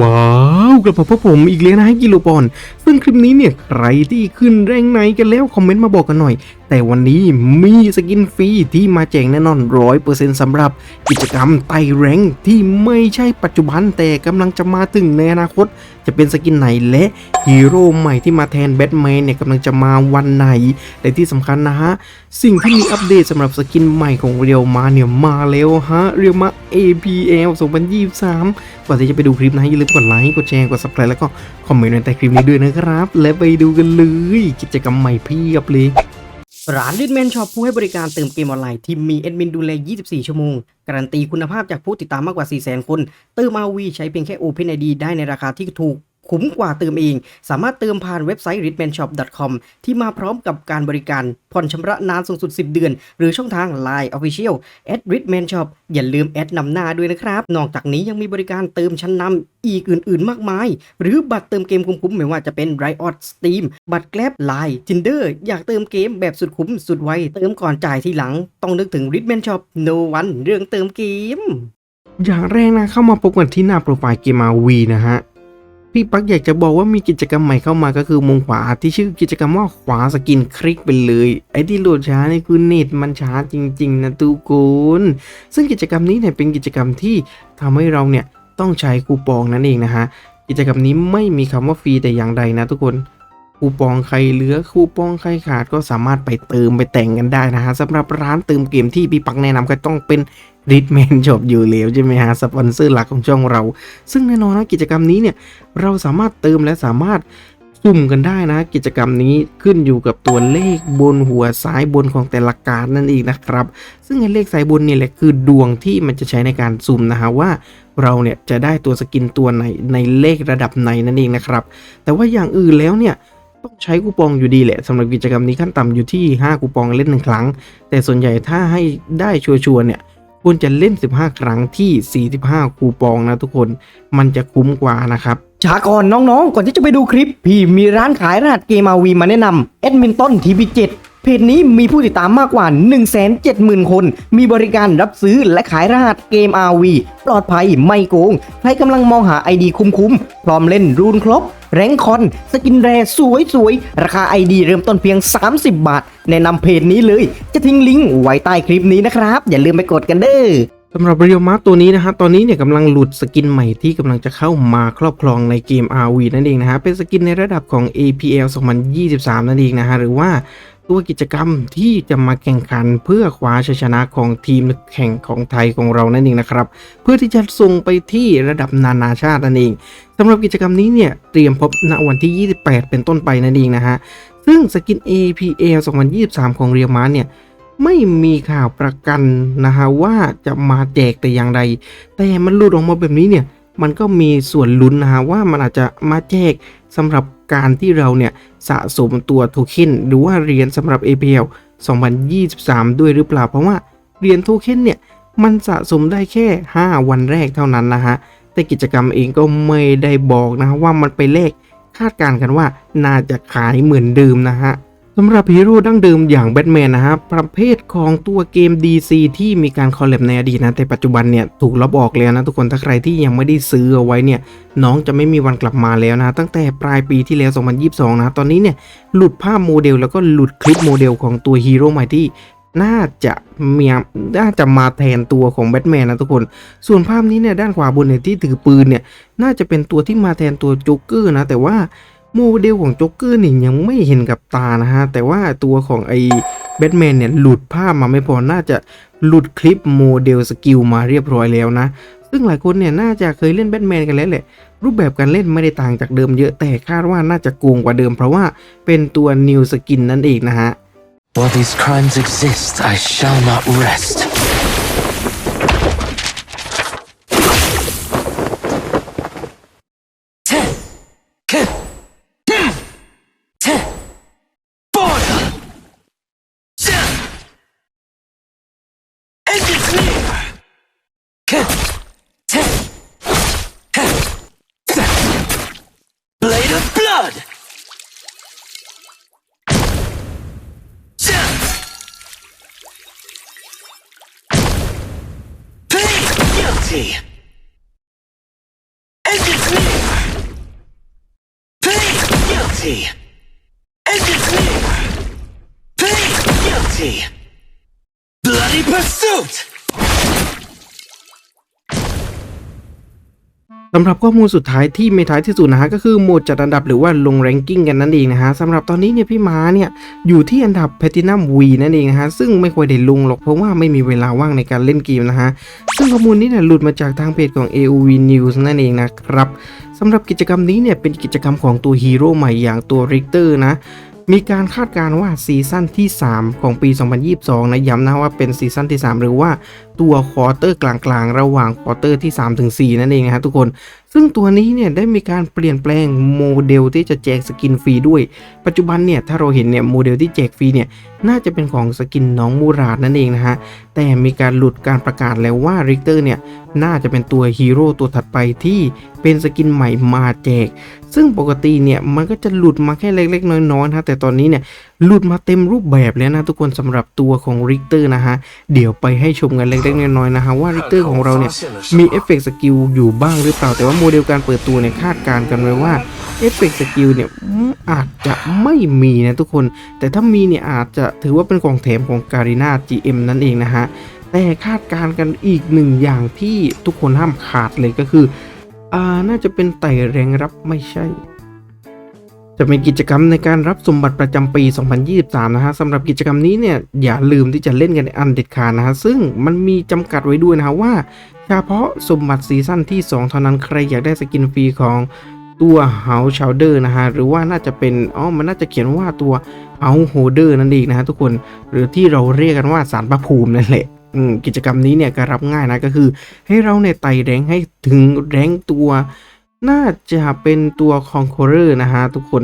ว้าวกลับมาพบผมอีกแล้วนะกิโลปอน ซึ่งคลิปนี้เนี่ยใครที่ขึ้นแรงไหนกันแล้ว คอมเมนต์มาบอกกันหน่อยแต่วันนี้มีสกินฟรีที่มาแจกแน่นอนร้อยเปอร์เซ็นต์สำหรับกิจกรรมไต่แรงที่ไม่ใช่ปัจจุบันแต่กำลังจะมาถึงในอนาคต จะเป็นสกินไหนและฮีโร่ใหม่ที่มาแทนแบทแมนเนี่ยกำลังจะมาวันไหนและที่สำคัญนะฮะ สิ่งที่มีอัปเดตสำหรับสกินใหม่ของเรียวมาเนี่ยมาแล้วฮะเรียวมา APL 2023 ก่อนที่จะไปดูคลิปนะอย่าลืมกดไลค์กดแชร์กด subscribe แล้วก็คอมเมนต์ในใต้คลิปนี้ด้วยนะครับ และไปดูกันเลยกิจกรรมใหม่เพียบเลย ร้านลิทเมนช็อปผู้ให้บริการเติมเกมออนไลน์ที่มีแอดมินดูแล 24 ชั่วโมง การันตีคุณภาพจากผู้ติดตามมากกว่า 400,000 คน เติมอวีใช้เพียงแค่ OpenID ได้ในราคาที่ถูก คุ้มกว่าเติมเอง สามารถเติมผ่านเว็บไซต์ ritmanshop.com ที่มาพร้อมกับการบริการผ่อนชำระนานสูงสุด 10 เดือน หรือช่องทาง Line Official at ritmanshop อย่าลืมแอดนำหน้าด้วยนะครับ นอกจากนี้ยังมีบริการเติมชั้นนำอีกอื่น ๆ มากมาย หรือบัตรเติมเกมคุ้มๆไม่ว่าจะเป็น Riot Steam บัตรแกลบ Line Tinder อยากเติมเกมแบบสุดคุ้มสุดไวเติมก่อนจ่ายทีหลัง ต้องนึกถึง Ritman Shop No One เรื่องเติมเกมอย่างแรกนะเข้ามาพบกันที่หน้าโปรไฟล์เกมาวีนะฮะ พี่ปักอยากจะบอกว่ามีกิจกรรมใหม่เข้ามาก็คือมุมขวาที่ชื่อกิจกรรมว่าขวาสกินคลิกไปเลย ไอ้ที่โหลดช้านี่คือเน็ตมันช้าจริง ๆ นะทุกคนซึ่งกิจกรรมนี้เนี่ยเป็นกิจกรรมที่ทำให้เราเนี่ยต้องใช้คูปองนั่นเองนะฮะกิจกรรมนี้ไม่มีคำว่าฟรีแต่อย่างใดนะทุกคน คูปองใครเหลือคูปองใครขาดก็สามารถไปเติมไปแต่งกันได้นะฮะสำหรับร้านเติมเกมที่พี่ปักแนะนำก็ต้องเป็นริทแมนจบอยู่แล้วใช่ไหมฮะสปอนเซอร์หลักของช่องเรา ซึ่งแน่นอนนะกิจกรรมนี้เนี่ยเราสามารถเติมและสามารถสุ่มกันได้นะ กิจกรรมนี้ขึ้นอยู่กับตัวเลขบนหัวซ้ายบนของแต่ละการนั่นเองนะครับ ซึ่งเลขซ้ายบนนี่แหละคือดวงที่มันจะใช้ในการสุ่มนะฮะว่าเราเนี่ยจะได้ตัวสกินตัวไหนในเลขระดับไหนนั่นเองนะครับ แต่ว่าอย่างอื่นแล้วเนี่ย ต้องใช้คูปองอยู่ดีแหละสำหรับกิจกรรมนี้ขั้นต่ำอยู่ที่ 5 คูปองเล่นหนึ่งครั้ง แต่ส่วนใหญ่ถ้าให้ได้ชัวร์ๆเนี่ยควรจะเล่น 15 ครั้งที่ 45 คูปองนะทุกคนมันจะคุ้มกว่านะครับช้าก่อนน้องๆ ก่อนที่จะไปดูคลิป พี่มีร้านขายรหัสเกมอาวีมาแนะนำแอดมินต้นทีวีเจ็ดเพจนี้มีผู้ติดตามมากกว่า 170,000 คน มีบริการรับซื้อและขายรหัสเกม RV ปลอดภัยไม่โกง ใครกำลังมองหา ID คุ้มๆ พร้อมเล่นรูนครบ แรงคอน สกินแรสวยๆราคา ID เริ่มต้นเพียง 30 บาท แนะนำเพจนี้เลย จะทิ้งลิงก์ไว้ใต้คลิปนี้นะครับ อย่าลืมไปกดกันเด้อสำหรับเรียวมาตัวนี้นะฮะ ตอนนี้เนี่ยกำลังหลุดสกินใหม่ที่กำลังจะเข้ามาครอบครองในเกม RV นั่นเองนะฮะ เป็นสกินในระดับของ APL 2023 นั่นเองนะฮะ หรือว่า ตัวกิจกรรมที่จะมาแข่งขันเพื่อคว้าชัยชนะของทีมแข่งของไทยของเรานั่นเองนะครับ เพื่อที่จะส่งไปที่ระดับนานาชาตินั่นเองสำหรับกิจกรรมนี้เนี่ยเตรียมพบณวันที่ 28 เป็นต้นไปนั่นเองนะฮะซึ่งสกิน APL 2023 ของเรียวมาเนี่ยไม่มีข่าวประกันนะฮะว่าจะมาแจกแต่อย่างใด แต่มันหลุดออกมาแบบนี้เนี่ยมันก็มีส่วนลุ้นนะฮะว่ามันอาจจะมาแจกสำหรับ การที่เราเนี่ยสะสมตัวโทเค็นหรือว่าเหรียญสำหรับ APL 2023 ด้วยหรือเปล่า เพราะว่าเหรียญโทเค็นเนี่ยมันสะสมได้แค่ 5 วันแรกเท่านั้นนะฮะ แต่กิจกรรมเองก็ไม่ได้บอกนะฮะว่ามันไปเลขคาดการณ์กันว่าน่าจะขายเหมือนเดิมนะฮะ สำหรับฮีโร่ดั้งเดิมอย่างแบทแมนนะฮะประเภทของตัวเกม DC ที่มีการคอลแลบในอดีตนะแต่ปัจจุบันเนี่ยถูกลบออกแล้วนะทุกคนถ้าใครที่ยังไม่ได้ซื้อเอาไว้เนี่ยน้องจะไม่มีวันกลับมาแล้วนะตั้งแต่ปลายปีที่แล้ว 2022 นะตอนนี้เนี่ยหลุดภาพโมเดลแล้วก็หลุดคลิปโมเดลของตัวฮีโร่ใหม่ที่น่าจะมีน่าจะมาแทนตัวของแบทแมนนะทุกคน ส่วนภาพนี้เนี่ยด้านขวาบนเนี่ยที่ถือปืนเนี่ยน่าจะเป็นตัวที่มาแทนตัวโจ๊กเกอร์นะแต่ว่า โมเดลของโจ๊กเกอร์นี่ยังไม่เห็นกับตานะฮะ แต่ว่าตัวของไอ้แบทแมนเนี่ยหลุดภาพมาไม่พอ น่าจะหลุดคลิปโมเดลสกิลมาเรียบร้อยแล้วนะ ซึ่งหลายคนเนี่ยน่าจะเคยเล่นแบทแมนกันแล้วแหละ รูปแบบการเล่นไม่ได้ต่างจากเดิมเยอะ แต่คาดว่าน่าจะโกงกว่าเดิม เพราะว่าเป็นตัวนิวสกินนั่นเองนะฮะ While these crimes exist, I shall not rest. blood! Plead guilty! Engine clear! Plead guilty! it's me! Plead guilty! Bloody pursuit! สำหรับข้อมูลสุดท้ายที่ไม่ท้ายที่สุดนะฮะก็คือโหมดจัดอันดับหรือว่าลงแรงกิ้งกันนั่นเองนะฮะสำหรับตอนนี้เนี่ยพี่ม้าเนี่ยอยู่ที่อันดับแพทินัมวีนั่นเองนะฮะซึ่งไม่ค่อยได้ลงหรอกเพราะว่าไม่มีเวลาว่างในการเล่นเกมนะฮะซึ่งข้อมูลนี้เนี่ยหลุดมาจากทางเพจของ AOV News นั่นเองนะครับสำหรับกิจกรรมนี้เนี่ยเป็นกิจกรรมของตัวฮีโร่ใหม่อย่างตัวริกเตอร์นะ มีการคาดการณ์ว่าซีซั่นที่ 3 ของปี 2022 นะย้ำนะว่าเป็นซีซั่นที่ 3 หรือว่าตัวควอเตอร์กลางๆ ระหว่างควอเตอร์ที่3ถึง4นั่นเองนะฮะทุกคน ซึ่งตัวนี้เนี่ยได้มีการเปลี่ยนแปลงโมเดลที่จะแจกสกินฟรีด้วย ปัจจุบันเนี่ยถ้าเราเห็นเนี่ยโมเดลที่แจกฟรีเนี่ยน่าจะเป็นของสกินน้องมูราดนั่นเองนะฮะ แต่มีการหลุดการประกาศแล้วว่าริกเตอร์เนี่ยน่าจะเป็นตัวฮีโร่ตัวถัดไปที่เป็นสกินใหม่มาแจก ซึ่งปกติเนี่ยมันก็จะหลุดมาแค่เล็ก ๆ น้อยๆนะแต่ตอนนี้เนี่ยหลุดมาเต็มรูปแบบแล้วนะทุกคนสำหรับตัวของริกเตอร์นะฮะเดี๋ยวไปให้ชมกันเล็กๆน้อยๆนะฮะว่าริกเตอร์ของเราเนี่ยมีเอฟเฟกต์สกิลอยู่บ้างหรือเปล่า แต่ว่าโมเดลการเปิดตัวเนี่ยคาดการณ์กันไว้ว่าเอฟเฟกต์สกิลเนี่ยอืมอาจจะไม่มีนะทุกคน แต่ถ้ามีเนี่ยอาจจะถือว่าเป็นของแถมของการีนา GM นั่นเองนะฮะแต่คาดการณ์กันอีกหนึ่งอย่างที่ทุกคนห้ามขาดเลยก็คือ อ่าน่าจะเป็นไต่แรงรับไม่ใช่ จะเป็นกิจกรรมในการรับสมบัติประจำปี 2023 นะฮะสำหรับกิจกรรมนี้เนี่ยอย่าลืมที่จะเล่นกันในอันเด็ดขาดนะฮะซึ่งมันมีจำกัดไว้ด้วยนะฮะว่า เฉพาะสมบัติซีซั่นที่ 2 เท่านั้นใครอยากได้สกินฟรีของตัวเฮาชาวเดอร์นะฮะหรือว่าน่าจะเป็นอ๋อมันน่าจะเขียนว่าตัวเฮาโฮเดอร์นั่นเองนะฮะทุกคนหรือที่เราเรียกกันว่าสารพระภูมินั่นแหละ กิจกรรมนี้เนี่ยก็รับง่ายนะก็คือ ให้เราเนี่ยไต่แรงให้ถึงแรงตัวน่าจะเป็นตัวคองโคเรอร์นะฮะทุกคน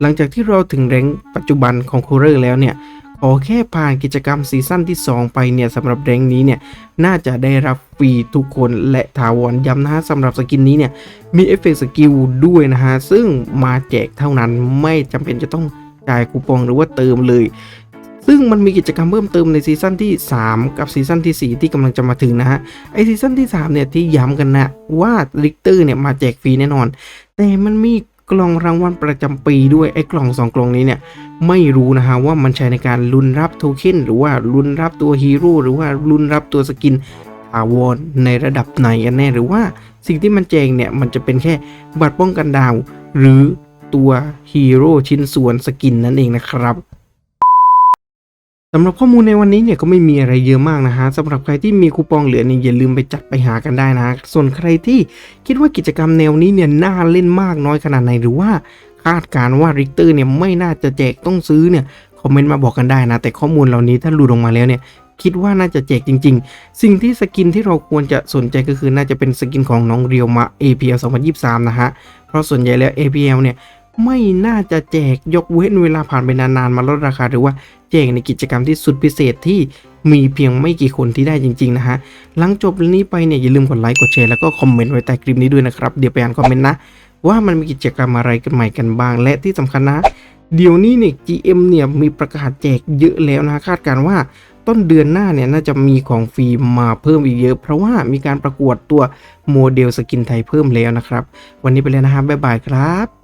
หลังจากที่เราถึงแรงปัจจุบันของโคเรอร์แล้วเนี่ยขอแค่ผ่านกิจกรรมซีซั่นที่ 2 ไปเนี่ยสำหรับแรงนี้เนี่ยน่าจะได้รับฟรีทุกคนและถาวรย้ำนะฮะสำหรับสกินนี้เนี่ยมีเอฟเฟกต์สกิลด้วยนะฮะซึ่งมาแจกเท่านั้นไม่จำเป็นจะต้องจ่ายคูปองหรือว่าเติมเลย ซึ่งมันมีกิจกรรมเพิ่มเติมในซีซั่นที่ 3 กับซีซั่นที่ 4 ที่กำลังจะมาถึงนะฮะไอซีซั่นที่3เนี่ยที่ย้ำกันนะว่าลิกเตอร์เนี่ยมาแจกฟรีแน่นอน แต่มันมีกล่องรางวัลประจำปีด้วยไอ้กล่อง 2 กล่องนี้เนี่ยไม่รู้นะฮะว่ามันใช้ในการลุ้นรับโทเค็นหรือว่าลุ้นรับตัวฮีโร่หรือว่าลุ้นรับตัวสกินถาวรในระดับไหนกันแน่หรือว่าสิ่งที่มันแจงเนี่ยมันจะเป็นแค่บัตรป้องกันดาว หรือตัวฮีโร่ชิ้นส่วนสกินนั่นเองนะครับ สำหรับข้อมูลในวันนี้เนี่ยก็ไม่มีอะไรเยอะมากนะฮะสำหรับใครที่มีคูปองเหลือเนี่ยอย่าลืมไปจัดไปหากันได้นะ ส่วนใครที่คิดว่ากิจกรรมแนวนี้เนี่ยน่าเล่นมากน้อยขนาดไหนหรือว่าคาดการณ์ว่าริกเตอร์เนี่ยไม่น่าจะแจกต้องซื้อเนี่ยคอมเมนต์มาบอกกันได้นะ แต่ข้อมูลเหล่านี้ถ้าหลุดออกมาแล้วเนี่ยคิดว่าน่าจะแจกจริง ๆ สิ่งที่สกินที่เราควรจะสนใจก็คือน่าจะเป็นสกินของน้องเรียวมา APL 2023 นะฮะเพราะส่วนใหญ่แล้ว APL เนี่ยไม่น่าจะแจกยกเว้นเวลาผ่านไปนานๆ มาลดราคาหรือว่า แจกในกิจกรรมที่สุดพิเศษที่มีเพียงไม่กี่คนที่ได้จริง ๆ นะฮะ หลังจบนี้ไปเนี่ยอย่าลืมกดไลค์กดแชร์แล้วก็คอมเมนต์ไว้ใต้คลิปนี้ด้วยนะครับ เดี๋ยวไปอ่านคอมเมนต์นะ ว่ามันมีกิจกรรมอะไรกันใหม่กันบ้าง และที่สำคัญนะ เดี๋ยวนี้เนี่ย GM เนี่ยมีประกาศแจกเยอะแล้วนะคาดการณ์ว่าต้นเดือนหน้าเนี่ยน่าจะมีของฟรีมาเพิ่มอีกเยอะ เพราะว่ามีการประกวดตัวโมเดลสกินไทยเพิ่มแล้วนะครับ วันนี้ไปเลยนะครับบ๊ายบายครับ